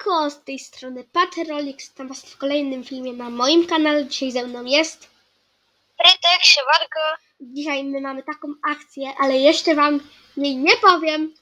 Siemanko, z tej strony Patrolix, witam was w kolejnym filmie na moim kanale. Dzisiaj ze mną jest. Frytek, siemanko. Dzisiaj my mamy taką akcję, ale jeszcze wam jej nie powiem,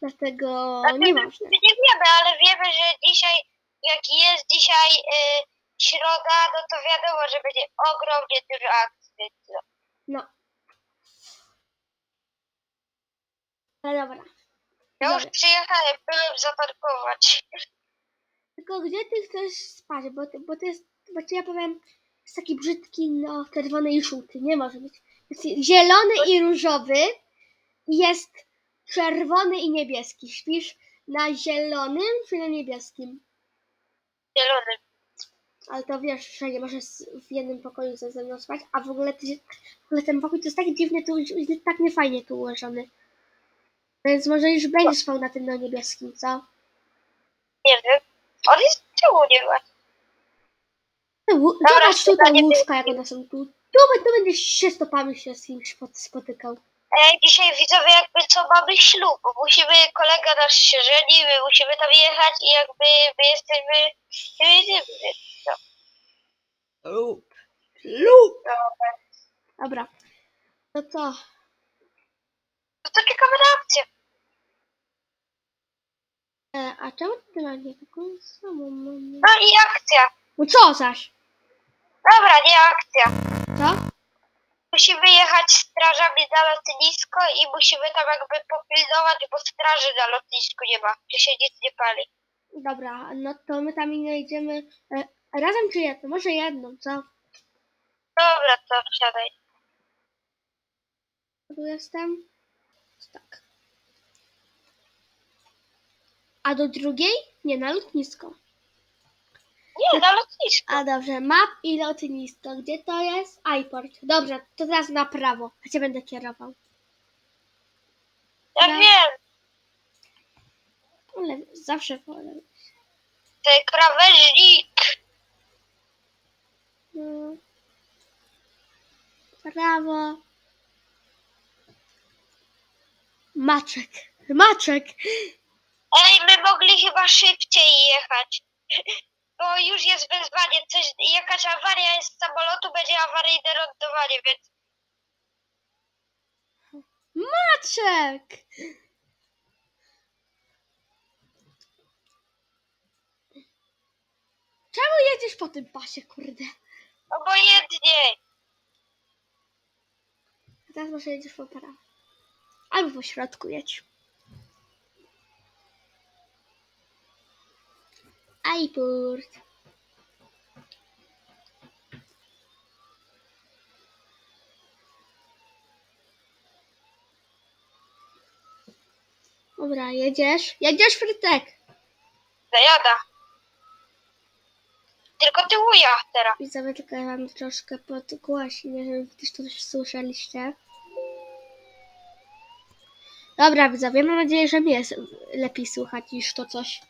dlatego Znaczy, nieważne. nie wiemy, ale wiemy, że dzisiaj, jak jest dzisiaj y, środa, no to wiadomo, że będzie ogromnie dużo akcji. no. No. Ale dobra. Ja już przyjechałem, byłem zatankować. Tylko gdzie ty chcesz spać? Bo, bo to jest, bo ci ja powiem, jest taki brzydki, no, czerwony i żółty. Nie może być. Jest zielony i różowy. Jest czerwony i niebieski. Śpisz na zielonym czy na niebieskim? Zielony. Ale to wiesz, że nie możesz w jednym pokoju ze ze mną spać, a w ogóle, ty, w ogóle ten pokój to jest tak dziwny, tu, jest tak niefajnie tu ułożony. Więc może już będziesz spał na tym na niebieskim, co? Nie wiem. On jest czemu nie ma? Łó- Dobra, Zobacz tu te nie łóżka, jak one są tu. Tu, tu będziesz się stopami się z kimś spot- spotykał. Ej, dzisiaj widzowie jakby co mamy ślub. Musimy, kolega nasz się żeni, my musimy tam jechać i jakby my jesteśmy, my jedziemy. więc No, Lub. Lub. Dobra. No co? no to czekamy na akcję. E, a czemu ty nie taką samą mamę? No i akcja. No co zaś? Dobra, nie akcja. Co? Musimy jechać strażami na lotnisko i musimy tam jakby popilnować, bo straży na lotnisku nie ma, gdzie się nic nie pali. Dobra, no to my tam idziemy e, razem czy jedno? Może jedną, co? Dobra, to wsiadaj. Tu jestem. Tak. A do drugiej? Nie, na lotnisko. Nie, na lotnisku. A dobrze, map i lotnisko. Gdzie to jest? iPort. Dobrze, to teraz na prawo. A cię będę kierował. Ja no. wiem, Ale zawsze wolę. ty krawężnik. No. Prawo. Maczek. Maczek. Ej, my mogli chyba szybciej jechać. Bo już jest wezwanie, coś, jakaś awaria jest z samolotu, będzie awaryjne lądowanie, więc Maczek. Czemu jedziesz po tym pasie, kurde? obojętnie. A teraz może jedziesz po prawo. Albo po środku jedź. iPort. Dobra, jedziesz? Jedziesz, Frytek? Zajada. Tylko tyłuja teraz. Widzowie, tylko ja wam troszkę podgłośnię, żeby też to słyszeliście. Dobra, widzowie, mam nadzieję, że mnie s- lepiej słychać niż to coś.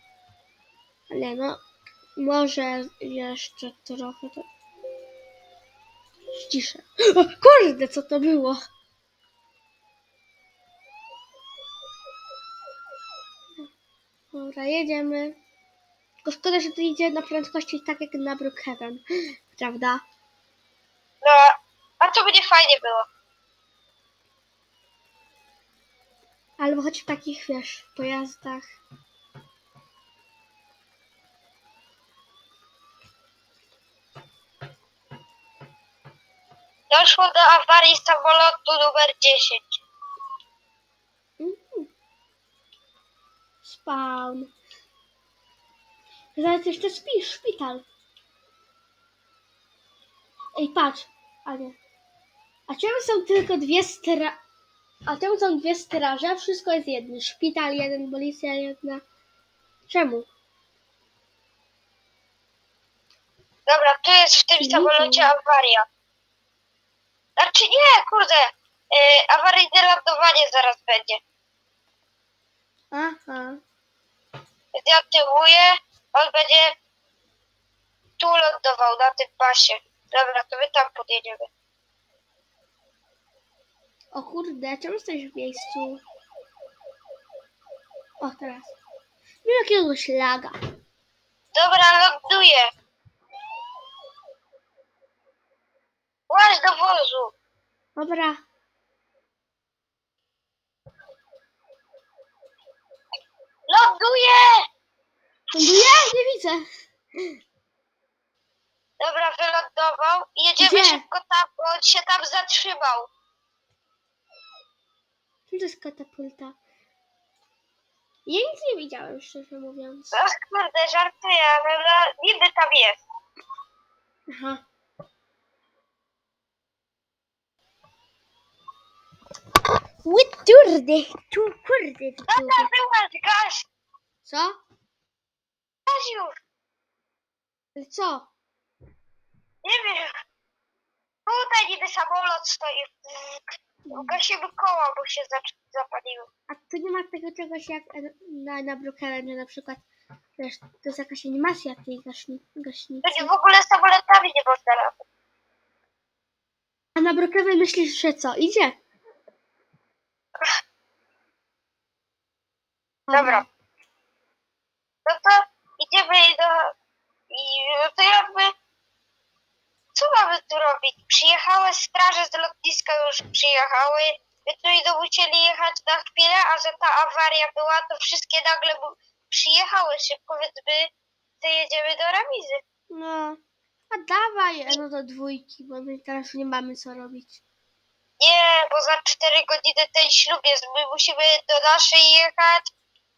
Ale no, może jeszcze trochę to... Ciszę. O, kurde, co to było? Dobra, jedziemy. Tylko szkoda, że to idzie na prędkości tak jak na Brookhaven, prawda? No, a to będzie fajnie było. Albo choć w takich, wiesz, pojazdach. Doszło do awarii samolotu numer 10. Mhm. Spawn. Zaraz jeszcze śpisz, szpital. Ej, patrz. A nie. A czemu są tylko dwie stra... A czemu są dwie straże, a wszystko jest jedno? Szpital jeden, policja jedna. Czemu? Dobra, tu jest w tym samolocie awaria. Znaczy nie, kurde. Yy, awaryjne lądowanie zaraz będzie. Aha. Więc ja tyłuję, on będzie tu lądował, na tym pasie. Dobra, to my tam podjedziemy. O kurde, czemu jesteś w miejscu? O, teraz. Miałem jakiegoś laga. Dobra, ląduję. Łaź do wozu. Dobra. Ląduję! Ląduję? Nie widzę. Dobra, wylądował. Jedziemy Gdzie? szybko tam, bo on się tam zatrzymał. Co to jest katapulta? Ja nic nie widziałem, szczerze mówiąc. Ach, kurde, żartuję, ale no, niby tam jest. Aha. Łyturdy, tu kurde, Dobra, wyłaź, gaz, Co? gaz już. Ale co? Nie wiem. Tutaj niby samolot stoi. Gasimy koła, bo się zac- zapaliły. A tu nie ma tego czegoś jak na, na Brookhaven, na przykład, wiesz, to jest jakaś animacja tej gaśni, gaśnicy. To nie w ogóle samolotami nie można latać. A na Brookhaven myślisz, że co? Idzie? Dobra. No to idziemy do... I no to jakby... Co mamy tu robić? Przyjechały straże z lotniska już przyjechały. My tu idą musieli jechać na chwilę, a że ta awaria była, to wszystkie nagle przyjechały szybko, więc my to jedziemy do remizy. No. A dawaj, no do dwójki, bo my teraz nie mamy co robić. Nie, bo za 4 godziny ten ślub jest. My musimy do naszej jechać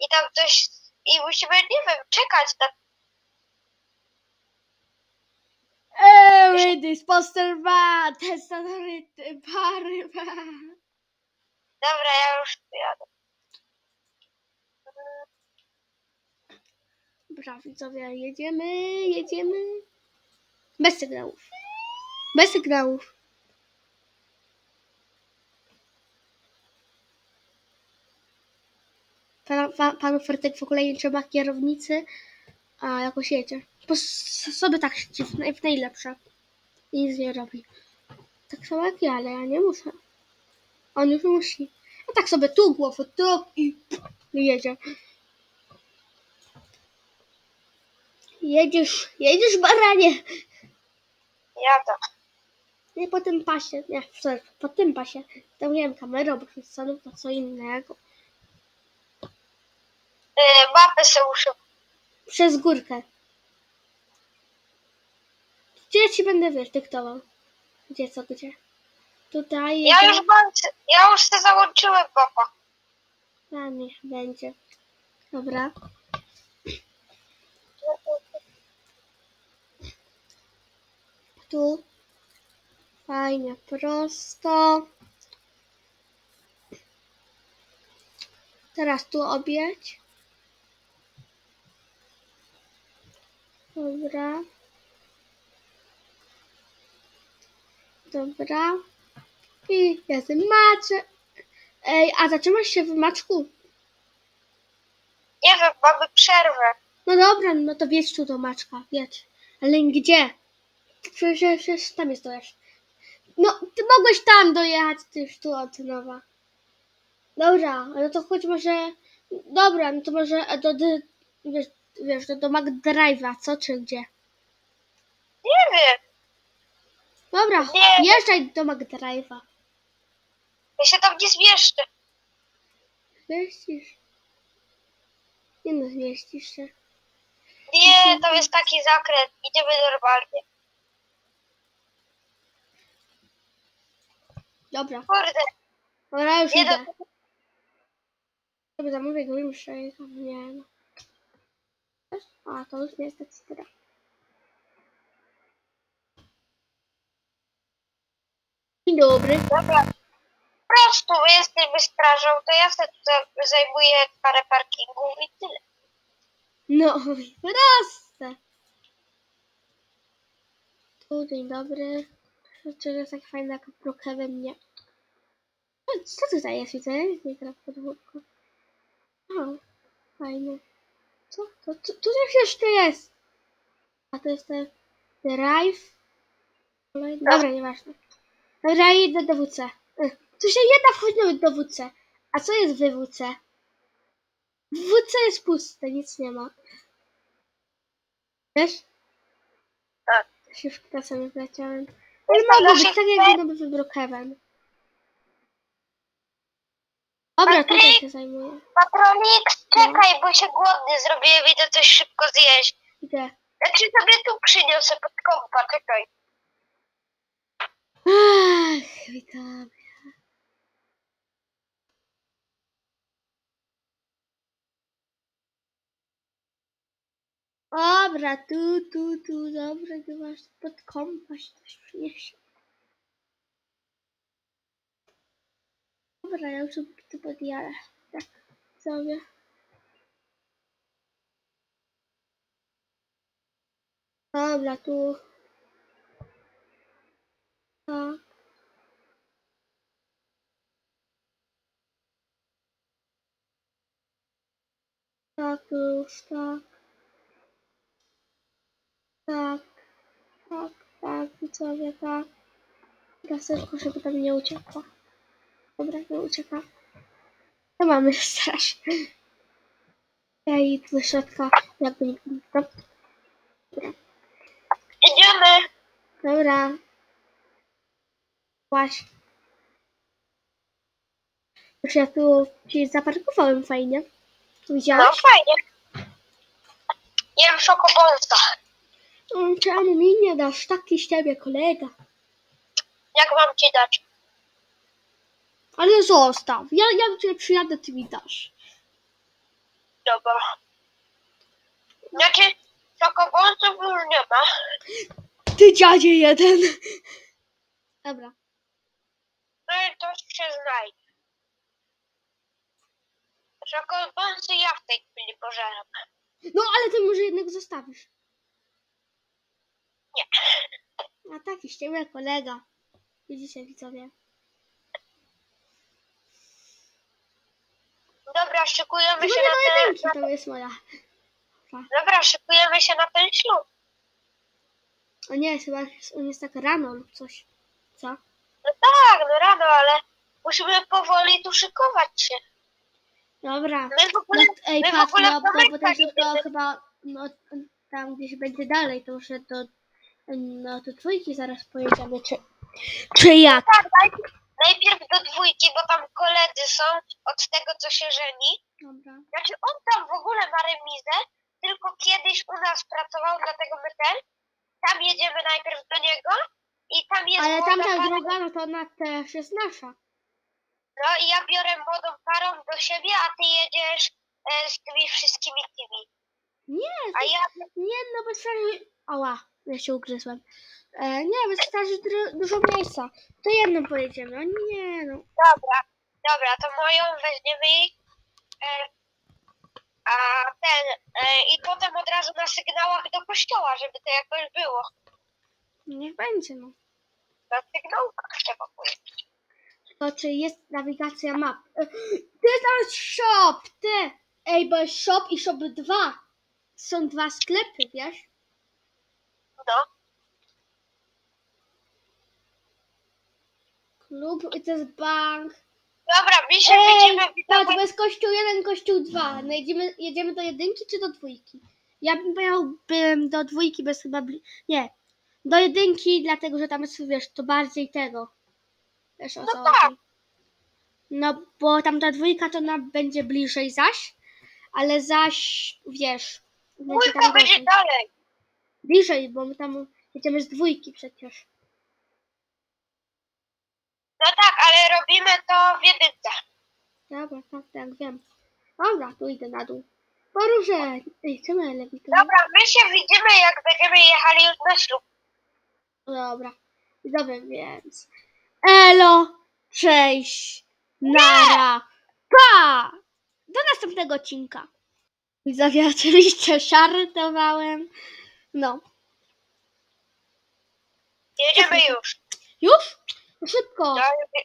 i tam coś... I musimy, nie wiem, czekać na Eee, this poster bad, testatory, pary, Dobra, ja już jadę. Dobra, widzowie, jedziemy, jedziemy. Bez sygnałów. Bez sygnałów. Pan, pan, panu Fertek w ogóle nie trzeba kierownicy, a jakoś jedzie. Po sobie tak siedzi w, w najlepsze. I nic nie robi. Tak samo jak ja, ale ja nie muszę. On już musi. A tak sobie tu głowę, tu i, jedzie. Jedziesz, jedziesz baranie. Jadę. Nie po tym pasie, nie, sorry, po tym pasie. Tam nie wiem, kamerą, bo stanów to co innego. Yy, mapę se muszę. Przez górkę. Gdzie ja ci będę, wiesz, dyktował? Gdzie, co, gdzie? Tutaj Ja już mam, ja już se załączyłem mapa. A niech będzie. Dobra. Tu. Fajnie, prosto. Teraz tu objedź. Dobra. Dobra. I jestem macie. Ej, a zatrzymasz się w maczku? Nie wiem, mamy przerwę. No dobra, no to wiedź tu do Maczka, wiedź. Ale gdzie? Przecież, przecież tam jest dojazd. No, ty mogłeś tam dojechać, ty już tu od nowa. Dobra, no to chodź może... Dobra, no to może do... do wiesz, wiesz, do, do McDrive'a, co czy gdzie? Nie wiem. Dobra, Nie. jeżdżaj do McDrive'a. Ja się tam nie zmieszczę. Zmieścisz? Nie no, zmieścisz się. Nie, to jest taki zakręt. Idziemy normalnie. Dobra, Kurde, dobra, już nie idę. do... Sobie zamówię go już, nie no. A, to już nie jest tak teraz. Dzień dobry. Dobra. Po prostu my jesteśmy strażą, to ja sobie tutaj zajmuję parę parkingów i tyle. No, proste. Tu, dzień dobry. Czy jest tak fajna jak Brookhaven? Nie. Co- tutaj jest? Widzę, nie gra w podwórko. O, fajnie. Co? To, tu, tu coś jeszcze jest. A to jest ten drive. Kolejny. Dobra, nieważne. Dobra, idę do WC. Ech, Tu się wchodzić nawet do WC. A co jest w WC? W WC jest puste, nic nie ma. Wiesz? Tak. Się w czasem wleciałem. Ale to mogło być tak, jak gdyby Kevin. Dobra, tutaj się zajmuję. Patrolix, czekaj, bo się głodny zrobiłem, idę coś szybko zjeść. Ja ci sobie tu przyniosę pod kompa, czekaj. Ach, witam. Dobra, tu, tu, tu, dobra, ty masz pod kompas, coś przyniesie. Dobra, ja już sobie tu podjarę. Tak, sobie. Dobra, tu. Tak. Tak, już, tak. Tak, tak, tak, widzowie, tak. Teraz tylko, żeby tam nie uciekła. Dobra, nie ucieka. To mamy straż. Ja idę do środka, jakby nie Dobra. Idziemy. Dobra. Właśnie. Już ja tu ci zaparkowałem fajnie. No Widziałaś? fajnie. Jem szokobonsa. Mm, Czemu mi nie dasz? Taki z ciebie kolega. Jak mam ci dać? Ale zostaw. Ja, ja do ciebie przyjadę, ty mi dasz. Dobra. Znaczy, szokobonsów już nie ma. Ty dziadzie jeden. Dobra. No i to się znajdzie. Szokobonsy ja w tej chwili pożeram. No ale ty może jednak zostawisz. Nie. A taki z ciebie kolega. Widzicie widzowie. Dobra, szykujemy się na ten... jedynki, to jest moja. Dobra, szykujemy się na ten ślub. O nie, chyba on jest tak rano lub coś. Co? No tak, no rano, ale musimy powoli tu szykować się. Dobra. My w No, ogóle, ej, my w patrz, ogóle no, no, bo pomykać to, to chyba, no, tam gdzieś będzie dalej, to może do, no, do trójki zaraz pojedziemy, czy, czy jak? Tak, najpierw do dwójki, bo tam koledzy są od tego, co się żeni. Dobra. Znaczy on tam w ogóle ma remizę, tylko kiedyś u nas pracował, dlatego my ten. Tam jedziemy najpierw do niego i tam jest Ale młoda tamta para. druga, no to ona też jest nasza. No i ja biorę młodą parą do siebie, a ty jedziesz e, z tymi wszystkimi tymi. Nie, A ja nie, no bo straży... Ała, ja się ugryzłem. E, nie, dru- dużo miejsca. To jedną pojedziemy, o nie, no. Dobra, dobra, to moją weźmiemy e, a ten e, i potem od razu na sygnałach do kościoła, żeby to jakoś było. Niech będzie, no. Na sygnałkach trzeba powiedzieć. To czy jest nawigacja map? E, Ty to jest shop, ty! Ej, bo jest shop i shop 2. Są dwa sklepy, wiesz? No, Klub i to jest bank. dobra, my się Ej, widzimy patrz, bo jest kościół 1, kościół 2. No jedziemy, jedziemy do jedynki czy do dwójki? Ja bym pojechałbym do dwójki, bez chyba... Bli- nie, do jedynki, dlatego że tam jest, wiesz, to bardziej tego. Wiesz o co No tak. chodzi. No, bo tam ta dwójka to nam będzie bliżej zaś, ale zaś, wiesz... Dwójka tam będzie dalej. Bliżej, bo my tam jedziemy z dwójki przecież. No tak, ale robimy to w jedynce. Dobra, tak, tak, wiem. Dobra, tu idę na dół. Poróżę. Ej, co my lepiej to Dobra, my się widzimy jak będziemy jechali już na ślub. Dobra. Dobra, więc. Elo, cześć, nara, pa! Do następnego odcinka. Widzowie, oczywiście żartowałem. No. Jedziemy już. Już? Szybko. No, nie,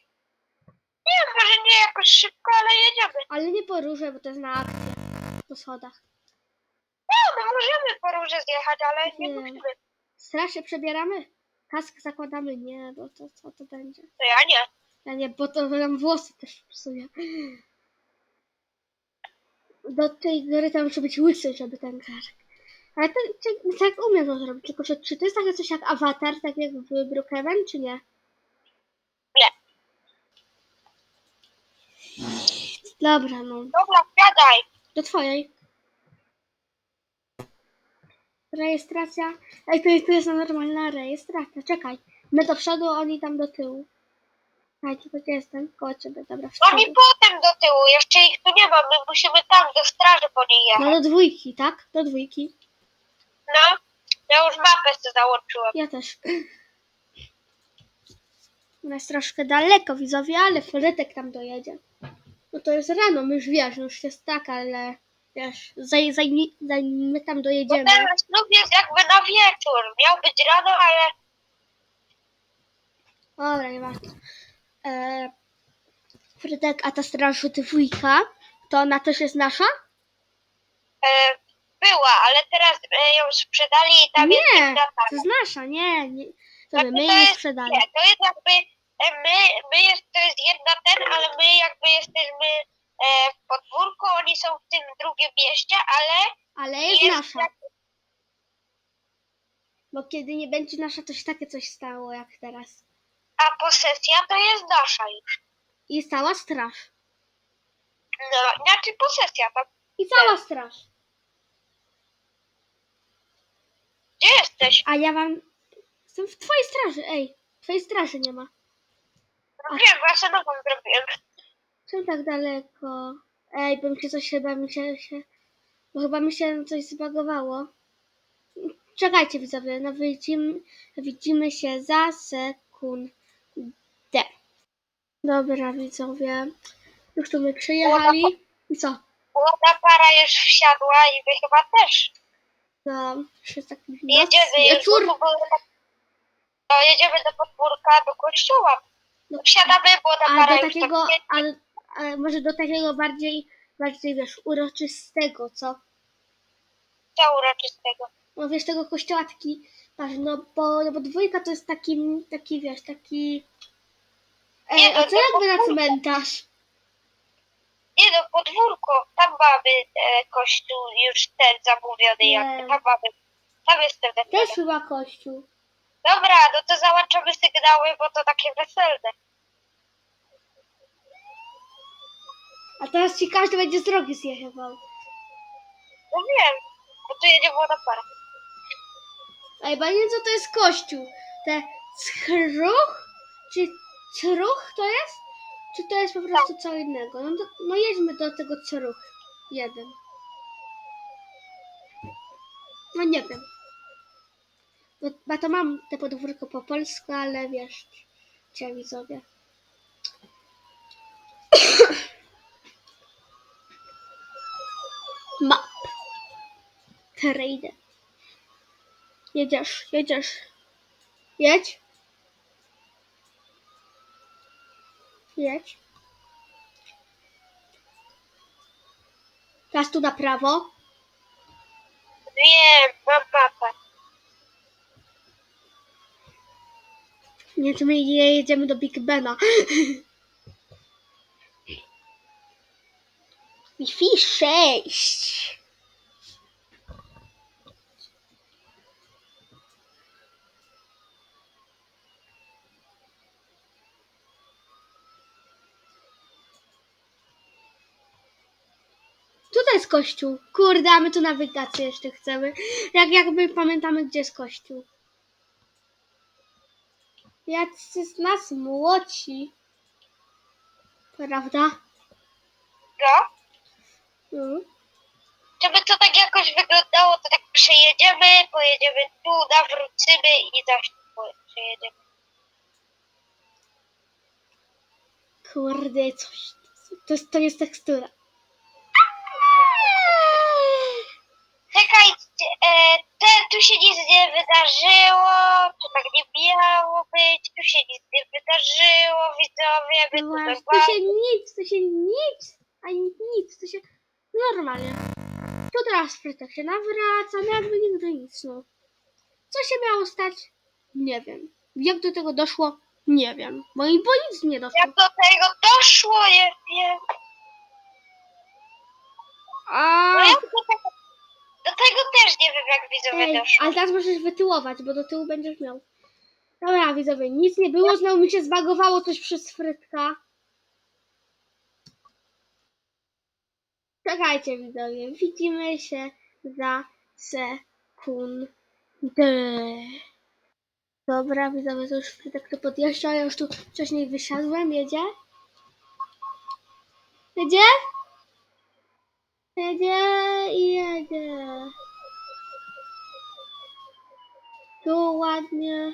nie, może nie jakoś szybko, ale jedziemy. Ale nie poróżę, bo to jest na akcję. Po schodach. No, my możemy po róże zjechać, ale nie Nie. musimy. Straż się przebieramy? Kask zakładamy? Nie, bo to co to będzie? To ja nie. Ja nie, bo to nam włosy też psuje. Do tej góry tam muszę być łysy, żeby ten kark. Ale to, czy, tak umiem to zrobić, tylko że, czy to jest takie coś jak awatar, tak jak w Brookhaven, czy? Nie. Dobra, no. Dobra, gadaj. Do twojej. Rejestracja. Ej, to jest, to jest normalna rejestracja. Czekaj. My do przodu, oni tam do tyłu. Czekajcie, to gdzie jestem? Koło ciebie, dobra. W Oni przodu. potem do tyłu, jeszcze ich tu nie ma, my musimy tam do straży po niej jechać. No do dwójki, tak? Do dwójki. No, ja już mapę sobie załączyłem. Ja też. Ona jest troszkę daleko, widzowie, ale Frytek tam dojedzie. No to jest rano, my już wiesz, no już jest tak, ale wiesz, zanim, zanim, zanim my tam Bo dojedziemy. ten ślub jest jakby na wieczór. Miał być rano, ale Dobra, nieważne. E, Frytek, a ta straż dwójka, to ona też jest nasza? e, była, ale teraz e, ją sprzedali i tam jest Nie, inna to jest nasza, nie. nie. Znaczy, my to jej nie jest- sprzedali. Nie, to jest jakby my, my jest, to jest jedna ten, ale my jakby jesteśmy e, w podwórku, oni są w tym drugim mieście, ale Ale jest, jest nasza. jak, Bo kiedy nie będzie nasza, to się takie coś stało jak teraz. a posesja to jest nasza już. I cała straż. No, znaczy posesja, tam I cała straż. gdzie jesteś? A ja wam... Jestem w twojej straży, ej. Twojej straży nie ma. No wiem, właśnie nową zrobiłem. Czemu tak daleko? Ej, bo mi się coś chyba mi się, się... Bo chyba mi się coś zbagowało. Czekajcie widzowie, no widzimy, widzimy się za sekundę. Dobra widzowie, już tu my przyjechali. I co? Młoda para już wsiadła i wy chyba też. No, taki noc, Jedziemy już, wieczór. bo tak- No, jedziemy do podwórka, do kościoła. No, Wsiadamy, bo ta a para do już takiego, tak a, a może do takiego bardziej, bardziej wiesz, uroczystego, co? nie uroczystego. No wiesz, tego kościoła taki, patrz, no bo, no bo dwójka to jest taki, taki wiesz, taki... Ej, Nie, a to co to jakby na cmentarz? Nie no, podwórko, tam mamy e, kościół już ten zamówiony Nie. jakby, tam mamy. Tam jest ten wesele. Też chyba kościół. Dobra, no to załączamy sygnały, bo to takie weselne. A teraz ci każdy będzie z drogi zjechał. No wiem, bo tu jedzie młoda para. Nie wiem co to jest kościół. Te schruch? Czy cruch to jest? Czy to jest po prostu co innego? No, to, no jedźmy do tego cruch. Jeden. No nie wiem. Bo, bo to mam te podwórko po polsku, ale wiesz, cię widzowie. Map. Trade. Jedziesz, jedziesz. Jedź. Jedź. Teraz tu na prawo. Wiem, mam mapę. Nie, czy my nie jedziemy do Big Bena. Wi-Fi 6. Tutaj jest kościół. Kurde, a my tu nawigację jeszcze chcemy. Jak jakby pamiętamy, gdzie jest kościół. Jacy z nas młodzi. Prawda? No, Mhm. żeby to tak jakoś wyglądało, to tak przejedziemy, pojedziemy tu, nawrócimy i zaś tu przejedziemy. Kurde, coś. To jest, to jest tekstura. Czekaj, e, te, tu się nic nie wydarzyło, tu tak nie miało być, tu się nic nie wydarzyło, widzowie, my No tu właśnie, to się nic, to się nic, ani nic, to się normalnie. Tu teraz Frytek się nawraca, no jakby nigdy nic, no. Co się miało stać? Nie wiem. Jak do tego doszło? Nie wiem. Bo i bo nic nie doszło. Jak do tego doszło, nie wiem. A, No jak do tego Do tego też nie wiem, jak widzowie Ej, doszło. ale teraz możesz wytyłować, bo do tyłu będziesz miał. Dobra, widzowie, nic nie było, znowu mi się zbagowało coś przez frytka. Czekajcie, widzowie, widzimy się za sekundę. Dobra, widzowie, to już frytek tu podjeżdża, ja już tu wcześniej wysiadłem, jedzie? Jedzie? Jedzie i jedzie. Tu ładnie.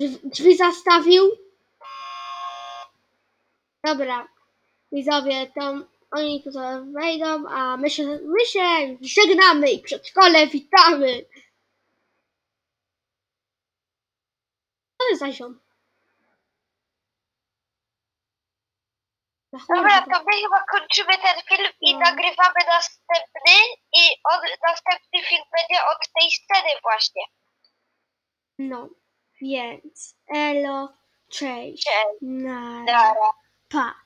Drzwi- zastawił. Dobra. Widzowie, to oni tutaj wejdą, a my się, my się żegnamy i przedszkole witamy. Co jest za ziom? Dobra, to my chyba kończymy ten film i No. nagrywamy następny i od, następny film będzie od tej sceny właśnie. No, więc elo, cześć, Cześć. nara, Dara. pa.